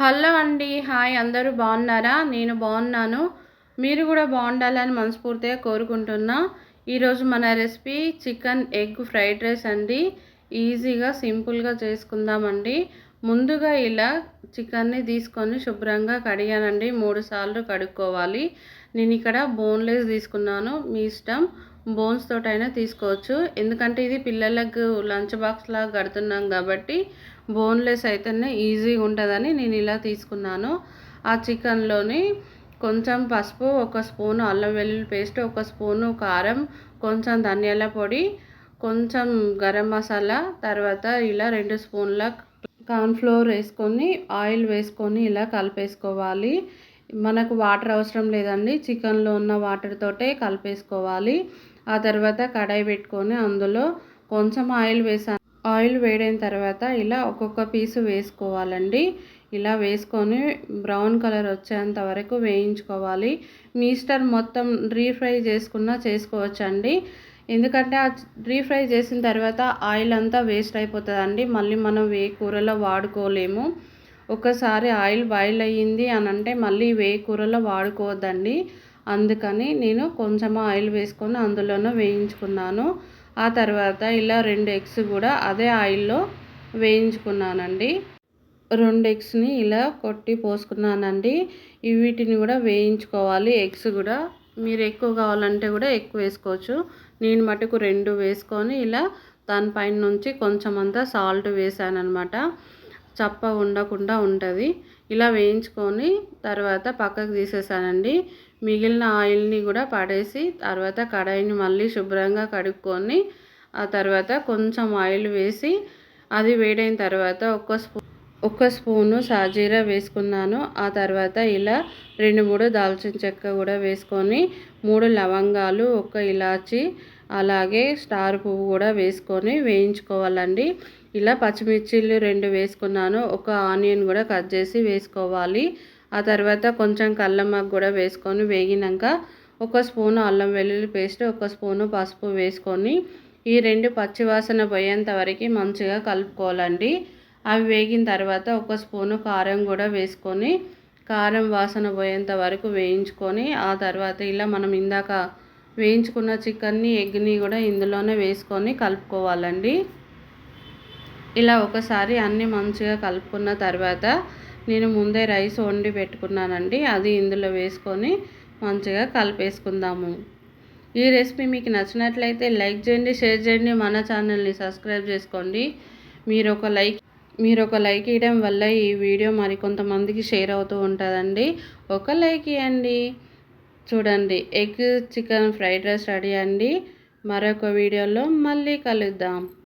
Hello అండి. Hi అందరూ బాగున్నారా? నేను బాగున్నాను. మీరు కూడా బాగుండాలని మనస్ఫూర్తిగా కోరుకుంటున్నా. ఈరోజు మన recipe chicken egg fried rice అండి. ఈజీగా సింపుల్గా చేసుకుందామండి. ముందుగా ఇలా చికెన్ని తీసుకొని శుభ్రంగా కడిగానండి. మూడు సార్లు కడుక్కోవాలి. నేను ఇక్కడ బోన్లెస్ తీసుకున్నాను. మీ ఇష్టం. బోన్స్ తోటైనా తీసుకోవచ్చు. ఎందుకంటే ఇది పిల్లలకు లంచ్ బాక్స్ లాగా కడుతున్నాం కాబట్టి బోన్లెస్ అయితేనే ఈజీగా ఉంటుందని నేను ఇలా తీసుకున్నాను. ఆ చికెన్లోని కొంచెం పసుపు ఒక స్పూను అల్లం వెల్లుల్లి పేస్ట్ ఒక స్పూను కారం కొంచెం ధనియాల పొడి కొంచెం గరం మసాలా తర్వాత ఇలా రెండు స్పూన్ల కార్న్ఫ్లోర్ వేసుకొని ఆయిల్ వేసుకొని ఇలా కలిపేసుకోవాలి. మనకు వాటర్ అవసరం లేదండి. చికెన్లో ఉన్న వాటర్ తోటే కలిపేసుకోవాలి. ఆ తర్వాత కడాయి పెట్టుకొని అందులో కొంచెం ఆయిల్ వేసాను ఆయిల్ వేడైన తర్వాత ఇలా ఒక్కొక్క పీసు వేసుకోవాలండి. ఇలా వేసుకొని బ్రౌన్ కలర్ వచ్చేంత వరకు వేయించుకోవాలి. మీ ఇష్టం మొత్తం రీఫ్రై చేసుకున్నా చేసుకోవచ్చండి. ఎందుకంటే ఆ రీఫ్రై ఫ్రై చేసిన తర్వాత ఆయిల్ అంతా వేస్ట్ అయిపోతుందండి. మళ్ళీ మనం వే కూరలో వాడుకోలేము. ఒకసారి ఆయిల్ బాయిల్ అయ్యింది అని అంటే మళ్ళీ వే కూరలో వాడుకోవద్దండి. అందుకని నేను కొంచెం ఆయిల్ వేసుకొని అందులోనూ వేయించుకున్నాను. ఆ తర్వాత ఇలా రెండు ఎగ్స్ కూడా అదే ఆయిల్లో వేయించుకున్నానండి. రెండు ఎగ్స్ని ఇలా కొట్టి పోసుకున్నానండి. వీటిని కూడా వేయించుకోవాలి. ఎగ్స్ కూడా మీరు ఎక్కువ కావాలంటే కూడా ఎక్కువ వేసుకోవచ్చు. నేను మటుకు రెండు వేసుకొని ఇలా దానిపైన నుంచి కొంచెం అంతా సాల్ట్ వేసాను అనమాట చప్ప ఉండకుండా ఉంటుంది. ఇలా వేయించుకొని తర్వాత పక్కకు తీసేసానండి. మిగిలిన ఆయిల్ని కూడా పడేసి తర్వాత కడాయిని మళ్ళీ శుభ్రంగా కడుక్కొని ఆ తర్వాత కొంచెం ఆయిల్ వేసి అది వేడైన తర్వాత ఒక స్పూ ఒక స్పూను సాజీరా వేసుకున్నాను. ఆ తర్వాత ఇలా రెండు మూడు దాల్చిన చెక్క కూడా వేసుకొని మూడు లవంగాలు ఒక ఇలాచి అలాగే స్టార్ పువ్వు కూడా వేసుకొని వేయించుకోవాలండి. ఇలా పచ్చిమిర్చిలు రెండు వేసుకున్నాను. ఒక ఆనియన్ కూడా కట్ చేసి వేసుకోవాలి. ఆ తర్వాత కొంచెం కల్లమ్మకు కూడా వేసుకొని వేగినాక ఒక స్పూను అల్లం వెల్లుల్లి పేస్ట్ ఒక స్పూను పసుపు వేసుకొని ఈ రెండు పచ్చివాసన పోయేంత వరకు మంచిగా కలుపుకోవాలండి. అవి వేగిన తర్వాత ఒక స్పూను కారం కూడా వేసుకొని కారం వాసన పోయేంత వరకు వేయించుకొని ఆ తర్వాత ఇలా మనం ఇందాక వేయించుకున్న చికెన్ని ఎగ్ని కూడా ఇందులోనే వేసుకొని కలుపుకోవాలండి. ఇలా ఒకసారి అన్నీ మంచిగా కలుపుకున్న తర్వాత నేను ముందే రైస్ వండి పెట్టుకున్నానండి. అది ఇందులో వేసుకొని మంచిగా కలిపేసుకుందాము. ఈ రెసిపీ మీకు నచ్చినట్లయితే లైక్ చేయండి షేర్ చేయండి మన ఛానల్ని సబ్స్క్రైబ్ చేసుకోండి. మీరు ఒక లైక్ మీరు ఒక లైక్ ఇవ్వడం వల్ల ఈ వీడియో మరి కొంతమందికి షేర్ అవుతూ ఉంటుందండి. ఒక లైక్ ఇవ్వండి. చూడండి egg chicken fried rice ready అండి. మరొక వీడియోలో మళ్ళీ కలుద్దాం.